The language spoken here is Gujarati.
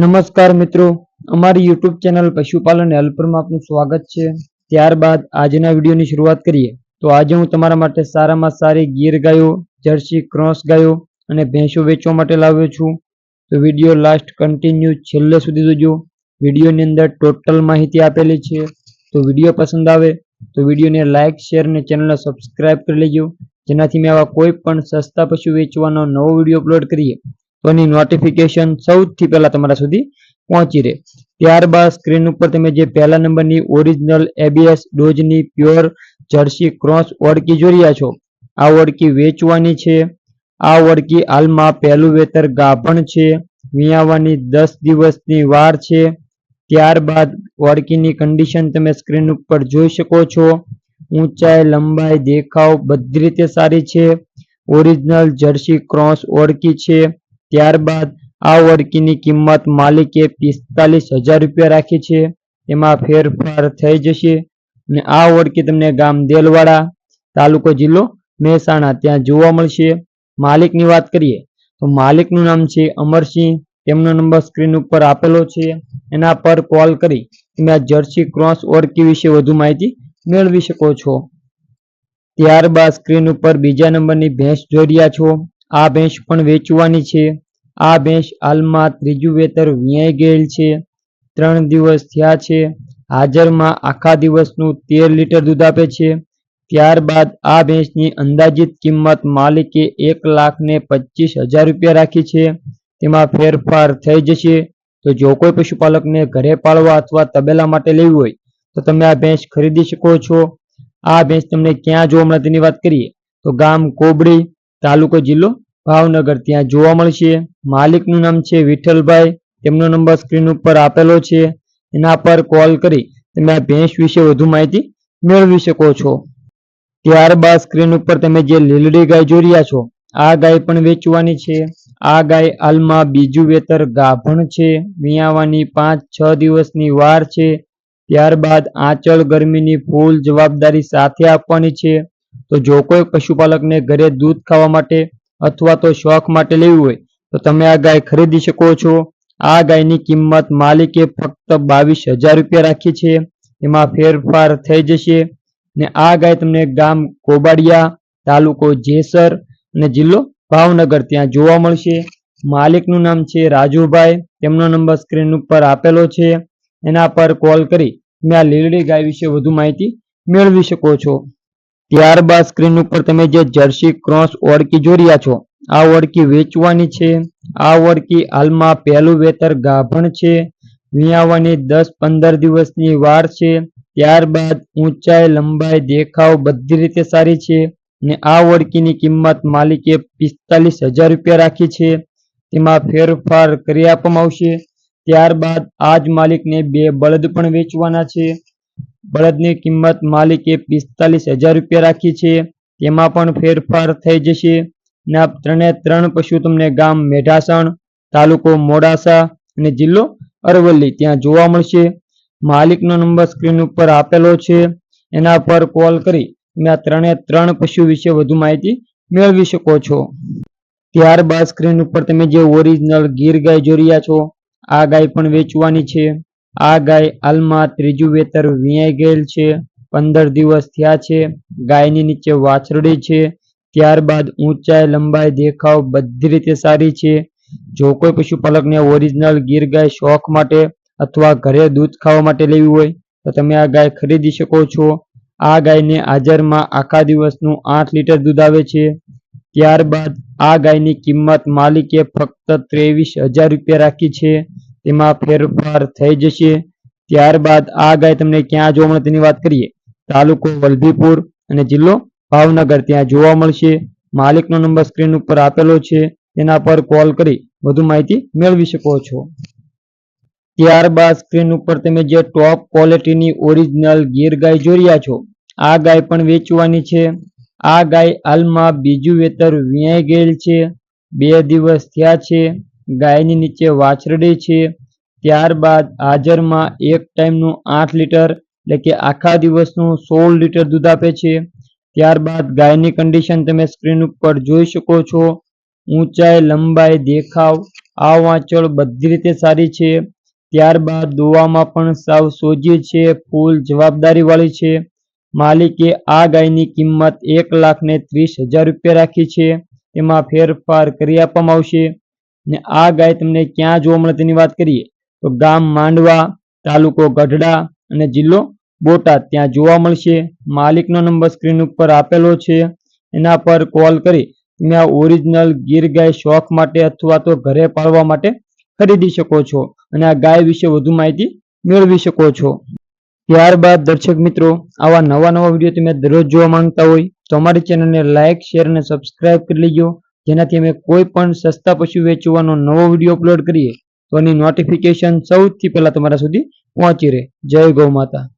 નમસ્કાર મિત્રો, અમારી યુટ્યુબ ચેનલ પશુપાલન હેલ્પરમાં આપનું સ્વાગત છે. ત્યારબાદ આજના વિડીયોની શરૂઆત કરીએ. તો આજે હું તમારા માટે સારામાં સારી ગીર ગાયો, જર્સી ક્રોસ ગાયો અને ભેંસો વેચવા માટે લાવ્યો છું. તો વીડિયો લાસ્ટ કન્ટિન્યુ છેલ્લે સુધી જોજો. વિડીયોની અંદર ટોટલ માહિતી આપેલી છે. તો વીડિયો પસંદ આવે તો વિડીયોને લાઇક શેર અને ચેનલને સબસ્ક્રાઇબ કરી લેજો. જેનાથી મેં આવા કોઈ પણ સસ્તા પશુ વેચવાનો નવો વીડિયો અપલોડ કરીએ. તો એની નોટિફિકેશન સૌથી પહેલા તમારા સુધી પહોંચી રહે. ત્યારબાદ સ્ક્રીન ઉપર તમે જે પહેલા નંબરની ઓરિજિનલ એબીએસ ડોઝની પ્યોર જર્સી ક્રોસ ઓળકી જોઈ રહ્યા છો. આ ઓળકી વેચવાની છે. આ ઓળકી હાલમાં પહેલું વેતર ગાભણ છે. વિયાવાની દસ દિવસની વાર છે. ત્યારબાદ ઓળકીની કન્ડિશન તમે સ્ક્રીન ઉપર જોઈ શકો છો. ઊંચાઈ, લંબાઈ, દેખાવ બધી રીતે સારી છે. ઓરિજિનલ જર્સી ક્રોસ ઓળકી છે. ત્યારબાદ આ ઓળકીની કિંમત માલિકે પિસ્તાલીસ હજાર રૂપિયા રાખી છે. એમાં ફેરફાર થઈ જશે અને આ ઓળકી તમને ગામ દેલવાડા તાલુકો જિલ્લો મહેસાણા ત્યાં જોવા મળશે. માલિકની વાત કરીએ તો માલિકનું નામ છે અમરસિંહ. તેમનો નંબર સ્ક્રીન ઉપર આપેલો છે. એના પર કોલ કરી તમે આ જર્સી ક્રોસ ઓળકી વિશે વધુ માહિતી મેળવી શકો છો. ત્યારબાદ સ્ક્રીન ઉપર બીજા નંબરની ભેંસ જોઈ રહ્યા છો. આ ભેંસ પણ વેચવાની છે. આ ભેંસ હાલમાં ત્રીજું વેતર વ્યાય ગયેલ છે. ત્રણ દિવસ થયા છે. હાજરમાં આખા દિવસનું તેર લીટર દૂધ આપે છે. ત્યારબાદ આ ભેંસની અંદાજિત કિંમત માલિકે એક લાખ ને પચીસ હજાર રૂપિયા રાખી છે. તેમાં ફેરફાર થઈ જશે. તો જો કોઈ પશુપાલકને ઘરે પાળવા અથવા તબેલા માટે લેવી હોય, તો તમે આ ભેંસ ખરીદી શકો છો. આ ભેંસ તમને ક્યાં જોવા મળે તેની વાત કરીએ. તો ગામ કોબડી તાલુકો જિલ્લો ભાવનગર. ત્યાં જોવા મળશે. માલિકનું નામ છે વિઠ્ઠલભાઈ. તેમનો નંબર સ્ક્રીન ઉપર આપેલો છે. એના પર કોલ કરી તમે આ ભેંસ વિશે વધુ માહિતી મેળવી શકો છો. ત્યારબાદ સ્ક્રીન ઉપર તમે જે લીલડી ગાય જોઈ રહ્યા છો, આ ગાય પણ વેચવાની છે. આ ગાય હાલમાં બીજું વેતર ગાભણ છે. વિયાવાની પાંચ છ દિવસની વાર છે. ત્યારબાદ આંચળ ગરમીની ફૂલ જવાબદારી સાથે આપવાની છે. તો જો કોઈ પશુપાલકને ઘરે દૂધ ખાવા માટે અથવા તો શોખ માટે લેવી હોય, તો તમે આ ગાય ખરીદી શકો છો. આ ગાયની કિંમત માલિકે ફક્ત બાવીસ હજાર રૂપિયા રાખી છે. એમાં ફેરફાર થઈ જશે ને આ ગાય તમને ગામ કોબાડિયા, તાલુકો જેસર અને જિલ્લો ભાવનગર ત્યાં જોવા મળશે. માલિકનું નામ છે રાજુભાઈ. તેમનો નંબર સ્ક્રીન ઉપર આપેલો છે. એના પર કોલ કરી તમે આ લીલડી ગાય વિશે વધુ માહિતી મેળવી શકો છો. ત્યારબાદ સ્ક્રીન ઉપર તમે જે જર્સી ક્રોસ ઓળકી જોઈ રહ્યા છો, આ ઓળકી વેચવાની છે, આ ઓળકી હાલમાં પહેલું વેતર ગાભણ છે વિયાવાની દસ પંદર દિવસની વાર છે, ત્યારબાદ ઊંચાઈ, લંબાઈ, દેખાવ બધી રીતે સારી છે ને આ ઓળકીની કિંમત માલિકે પિસ્તાલીસ હજાર રૂપિયા રાખી છે, તેમાં ફેરફાર કરી આપવામાં આવશે, ત્યારબાદ આ જ માલિકને બે બળદ પણ વેચવાના છે બળદની કિંમત માલિકે પિસ્તાલીસ હજાર રૂપિયા રાખી છે. તેમાં પણ ફેરફાર થઈ જશે. ને આ ત્રણે ત્રણ પશુ તમને ગામ મેઢાસણ, તાલુકો મોડાસા અને જિલ્લો અરવલ્લી ત્યાં જોવા મળશે. માલિકનો નંબર સ્ક્રીન ઉપર આપેલો છે. એના પર કોલ કરી તમે આ ત્રણે ત્રણ પશુ વિશે વધુ માહિતી મેળવી શકો છો. ત્યારબાદ સ્ક્રીન ઉપર તમે જે ઓરિજિનલ ગીર ગાય જોઈ રહ્યા છો, આ ગાય પણ વેચવાની છે. આ ગાય હાલમાં ત્રીજું વેતર વિયાઈ ગયેલ છે, પંદર દિવસ થયા છે, ગાયની નીચે વાછરડી છે, ત્યારબાદ ઊંચાઈ લંબાઈ દેખાવ બધી રીતે સારી છે. જો કોઈ પશુપાલકને ઓરિજિનલ ગીર ગાય શોખ માટે અથવા ઘરે દૂધ ખાવા માટે લેવી હોય, તો તમે આ ગાય ખરીદી શકો છો. આ ગાયને હાજરમાં આખા દિવસનું આઠ લીટર દૂધ આવે છે. ત્યારબાદ આ ગાયની કિંમત માલિકે ફક્ત ત્રેવીસ હજાર રૂપિયા રાખી છે. તેમાં ફેરફાર થઈ જશે. ત્યારબાદ આ ગાય તમને ક્યાં જોવા મળે તેની વાત કરીએ. તાલુકો વલભીપુર અને જિલ્લો ભાવનગર. ત્યાં જોવા મળશે. માલિકનો નંબર સ્ક્રીન ઉપર આપેલો છે. તેના પર કોલ કરી વધુ માહિતી મેળવી શકો છો. ત્યારબાદ સ્ક્રીન ઉપર તમે જે ટોપ ક્વોલિટીની ઓરિજિનલ ગીર ગાય જોઈ રહ્યા છો, આ ગાય પણ વેચવાની છે. આ ગાય હાલમાં બીજું વેતર વ્યાય ગયેલ છે. બે દિવસ થયા છે. ગાયની નીચે વાછરડી છે. ત્યારબાદ હાજરમાં એક ટાઈમનું આઠ લીટર એટલે કે આખા દિવસનું સોળ લીટર દૂધ આપે છે. ત્યારબાદ ગાયની કન્ડિશન તમે સ્ક્રીન ઉપર જોઈ શકો છો. ઊંચાઈ, લંબાઈ, દેખાવ આ વાંચળ બધી રીતે સારી છે. ત્યારબાદ દોવામાં પણ સાવ સોજી છે, ફૂલ જવાબદારીવાળી છે. માલિકે આ ગાયની કિંમત એક લાખ ને ત્રીસ હજાર રૂપિયા રાખી છે. તેમાં ફેરફાર કરી આપવામાં આવશે. ને આ ગાય તમને ક્યાં જોવા મળે તેની વાત કરીએ. તો ગામ માંડવા, તાલુકો ગઢડા અને જિલ્લો બોટાદ. ત્યાં જોવા મળશે. માલિકનો નંબર સ્ક્રીન ઉપર આપેલો છે. એના પર કોલ કરી તમે આ ઓરિજિનલ ગીર ગાય શોખ માટે અથવા તો ઘરે પાળવા માટે ખરીદી શકો છો અને આ ગાય વિશે વધુ માહિતી મેળવી શકો છો. ત્યારબાદ દર્શક મિત્રો, આવા નવા નવા વીડિયો તમે દરરોજ જોવા માંગતા હોય તો અમારી ચેનલને લાઇક શેર અને સબસ્ક્રાઇબ કરી લેજો. જેનાથી અમે કોઈ પણ સસ્તા પશુ વેચવાનો નવો વીડિયો અપલોડ કરીએ. તો એની નોટિફિકેશન સૌથી પહેલા તમારા સુધી પહોંચી રહે. જય ગૌ માતા.